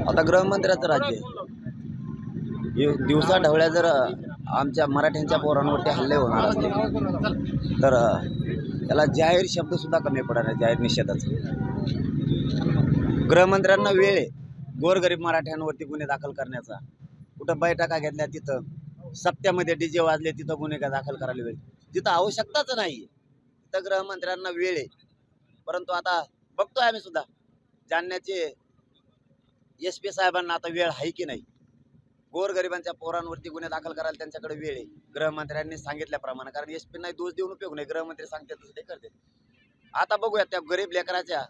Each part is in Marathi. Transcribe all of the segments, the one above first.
आता गृहमंत्र्याचं राज्य आहे. दिवसा ढवळ्या जर आमच्या मराठ्यांच्या पोरांवरती हल्ले होणार असतील तर त्याला जाहीर शब्द सुद्धा कमी पडणार जाहीर निषेधाचा. गृहमंत्र्यांना वेळ आहे गोरगरीब मराठ्यांवरती गुन्हे दाखल करण्याचा. कुठं बैठका घेतल्या तिथं सप्त्यामध्ये डीजे वाजले तिथं गुन्हे का दाखल करायला वेळ. तिथं आवश्यकताच नाही तिथं गृहमंत्र्यांना वेळ आहे. परंतु आता बघतोय आम्ही सुद्धा. जाणण्याचे एस पी साहेबांना आता वेळ आहे की नाही? गोरगरिबांच्या पोरांवरती गुन्हे दाखल करायला त्यांच्याकडे वेळ आहे. गृहमंत्र्यांनी सांगितल्याप्रमाणे कारण एस पीना दोष देऊन उपयोग नाही. गृहमंत्री सांगतात तसं ते करते आता बघूया त्या गरीब लेकराच्या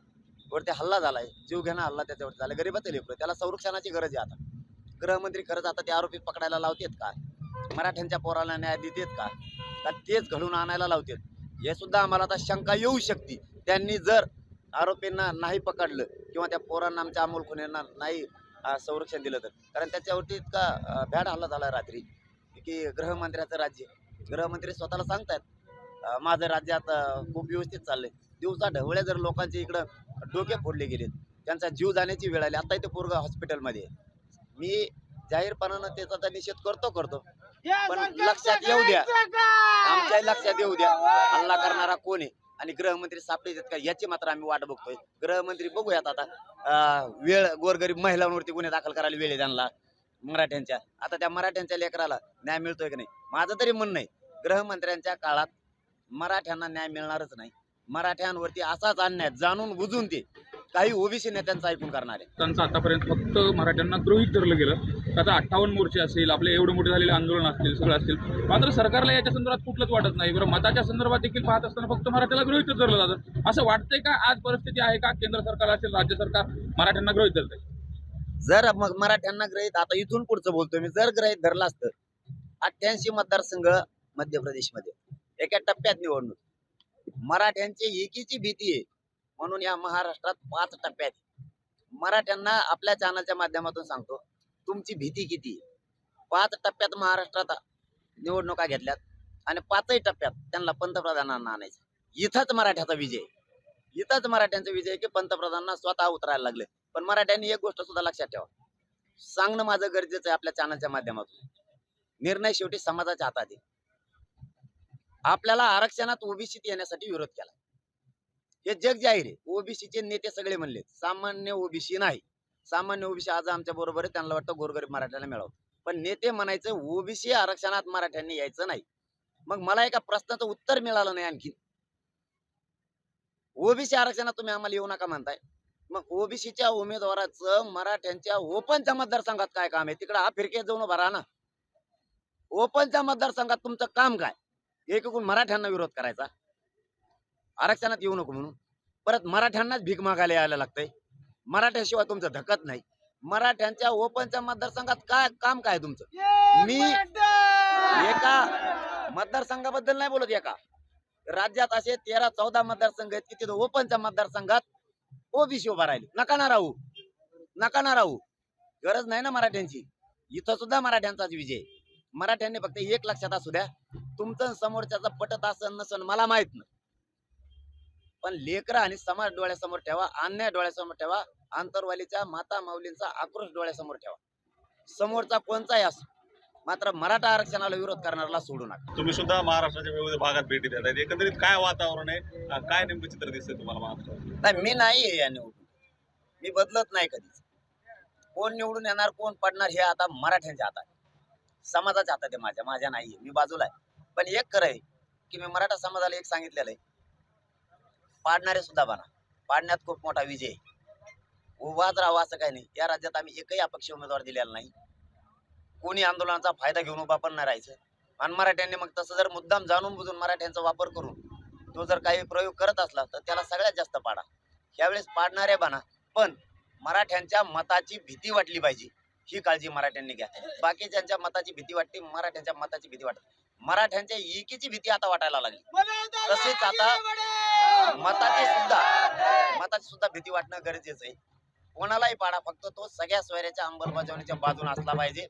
वरती हल्ला झालाय. जीव घेणं हल्ला त्याच्यावरती झाला गरीबाचं लेकर त्याला संरक्षणाची गरज आहे आता. गृहमंत्री खरंच आता ते आरोपी पकडायला लावतेत का? मराठ्यांच्या पोराला न्याय देतेत का? का तेच घडून आणायला लावतेत? हे सुद्धा आम्हाला आता शंका येऊ शकते. त्यांनी जर आरोपींना नाही पकडलं किंवा त्या पोरांना आमच्या अमोल खुनेंना नाही संरक्षण दिलं तर. कारण त्याच्यावरती इतका भ्याड हल्ला झाला रात्री की गृहमंत्र्याचं राज्य. गृहमंत्री स्वतःला सांगतायत अं, माझं राज्य आता खूप व्यवस्थित चाललंय. दिवसा ढवळ्या जर लोकांचे इकडं डोके फोडले गेलेत त्यांचा जीव जाण्याची वेळ आली. आता इथे पोरगा हॉस्पिटलमध्ये. मी जाहीरपणानं त्याचा तर निषेध करतो करतो. पण लक्षात येऊ द्या. आमच्या लक्षात येऊ द्या. हल्ला करणारा कोण आहे? आणि गृहमंत्री सापडे का याची मात्र आम्ही वाट बघतोय. गृहमंत्री बघूयात आता. वेळ गोरगरीब महिलांवरती गुन्हे दाखल करायला वेळ आहे त्यांना मराठ्यांच्या. आता त्या मराठ्यांच्या लेकराला न्याय मिळतोय की नाही? माझं तरी म्हणणं आहे गृहमंत्र्यांच्या काळात मराठ्यांना न्याय मिळणारच नाही. मराठ्यांवरती असाच अन्याय जाणून बुजून ते काही ओबीसी नेत्यांचं ऐकून करणार. आहे त्यांचं आतापर्यंत फक्त मराठ्यांना गृहित धरलं गेलं. आता अठ्ठावन्न मोर्चे असेल आपले एवढे मोठे झालेले आंदोलन असतील सगळं असतील. मात्र सरकारला याच्या संदर्भात कुठलंच वाटत नाही. बरं मताच्या संदर्भात देखील पाहत असताना फक्त मराठ्याला गृहित धरलं जातं. असं वाटतंय का आज परिस्थिती आहे का? केंद्र सरकार असेल राज्य सरकार मराठ्यांना गृहित धरतंय? जर मग मराठ्यांना ग्रहित आता इथून पुढचं बोलतोय मी जर ग्रहित धरलं असतं अठ्ठ्याऐंशी मतदारसंघ मध्य प्रदेशमध्ये एका टप्प्यात निवडणूक. मराठ्यांची एकीची भीती आहे म्हणून या महाराष्ट्रात पाच टप्प्यात. मराठ्यांना आपल्या चॅनलच्या माध्यमातून सांगतो तुमची भीती किती आहे? पाच टप्प्यात महाराष्ट्रात निवडणुका घेतल्यात आणि पाचही टप्प्यात त्यांना पंतप्रधानांना आणायचं. इथंच मराठ्याचा विजय इथंच मराठ्यांचा विजय की पंतप्रधानांना स्वतः उतरायला लागले. पण मराठ्यांनी एक गोष्ट सुद्धा लक्षात ठेवा. सांगणं माझं गरजेचं आहे आपल्या चॅनलच्या माध्यमातून. निर्णय शेवटी समाजाच्या हातात आहे. आपल्याला आरक्षणात ओबीसीत येण्यासाठी विरोध केला. हे जग जाहीर आहे. ओबीसीचे नेते सगळे म्हणले सामान्य ओबीसी नाही. सामान्य ओबीसी आज आमच्या बरोबर आहे त्यांना वाटतं गोरगरीब मराठ्याला मिळावं. पण नेते म्हणायचं ओबीसी आरक्षणात मराठ्यांनी यायचं नाही. मग मला एका प्रश्नाचं उत्तर मिळालं नाही आणखी ओबीसी आरक्षणात तुम्ही आम्हाला येऊ नका म्हणताय. मग ओबीसीच्या उमेदवाराचं मराठ्यांच्या ओपनच्या मतदारसंघात काय काम आहे? तिकडे हा फिरके जाऊन भरा ना ओपनच्या मतदारसंघात तुमचं काम काय? एकूण मराठ्यांना विरोध करायचा. आरक्षणात येऊ नको म्हणून. परत मराठ्यांनाच भीक मागायला यायला लागतंय. मराठ्याशिवाय तुमचं धकत नाही. मराठ्यांच्या ओपनच्या मतदारसंघात काय काम काय तुमचं? मी एका मतदारसंघाबद्दल नाही बोलत एका. राज्यात असे तेरा चौदा मतदारसंघ आहेत की तिथं ओपनच्या मतदारसंघात ओबीसी उभा राहिले. नका ना राहू. नका ना राहू. गरज नाही ना मराठ्यांची. इथं सुद्धा मराठ्यांचाच विजय. मराठ्यांनी फक्त एक लक्षात असू द्या. तुमचं समोरच्याचं पटत असन नसन मला माहीत नाही. पण लेकरं आणि समाज डोळ्यासमोर ठेवा अन्याय डोळ्यासमोर ठेवा आंतरवालीच्या माता माऊलींचा आक्रोश डोळ्यासमोर ठेवा. समोरचा कोणताही असो मात्र मराठा आरक्षणाला विरोध करणाऱ्याला सोडू नका. तुम्ही सुद्धा महाराष्ट्राच्या विविध भागात भेटी देत आहेत. एकंदरीत काय वातावरण आहे? काय नेमकं चित्र दिसतंय तुम्हाला महाराष्ट्रात नाही मी नाही आहे या निवडून मी बदलत नाही कधीच. कोण निवडून येणार कोण पडणार हे आता मराठ्यांच्या हातात. समाजाच्या हातात आहे माझ्या माझ्या नाही मी बाजूला आहे. पण एक खरं आहे की मी मराठा समाजाला एक सांगितलेलं आहे. पाडणारे सुद्धा बना. पाडण्यात खूप मोठा विजय. उभाच राहावा असं काही नाही. या राज्यात आम्ही एकही अपक्ष उमेदवार दिलेला नाही. कोणी आंदोलनाचा फायदा घेऊन उभा पण नाही राहायचं. आणि मराठ्यांनी मग तसं जर मुद्दाम जाणून बुजून मराठ्यांचा वापर करून तो जर काही प्रयोग करत असला तर त्याला सगळ्यात जास्त पाडा. यावेळेस पाडणारे बना. पण मराठ्यांच्या मताची भीती वाटली पाहिजे. ही काळजी मराठ्यांनी घ्या. बाकीच्यांच्या मताची भीती वाटते मराठ्यांच्या मताची भीती वाटते. मराठ्यांच्या एकीची भीती आता वाटायला लागली. तसेच आता मताची सुद्धा मताची सुद्धा भीती वाटणं गरजेचं आहे. कोणालाही पाडा फक्त तो सगळ्या सोयऱ्याच्या अंमलबजावणीच्या बाजून असला पाहिजे.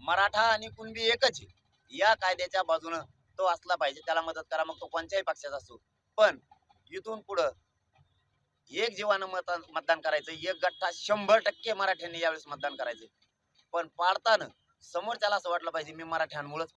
मराठा आणि कुणबी एकच आहे. या कायद्याच्या बाजूनं तो असला पाहिजे. त्याला मदत करा. मग तो कोणत्याही पक्षाचा असो. पण इथून पुढं एक जीवानं मत मतदान करायचं. एक गठ्ठा शंभर टक्के मराठ्यांनी यावेळेस मतदान करायचं. पण पाडताना समोरच्याला असं वाटलं पाहिजे मी मराठ्यांमुळेच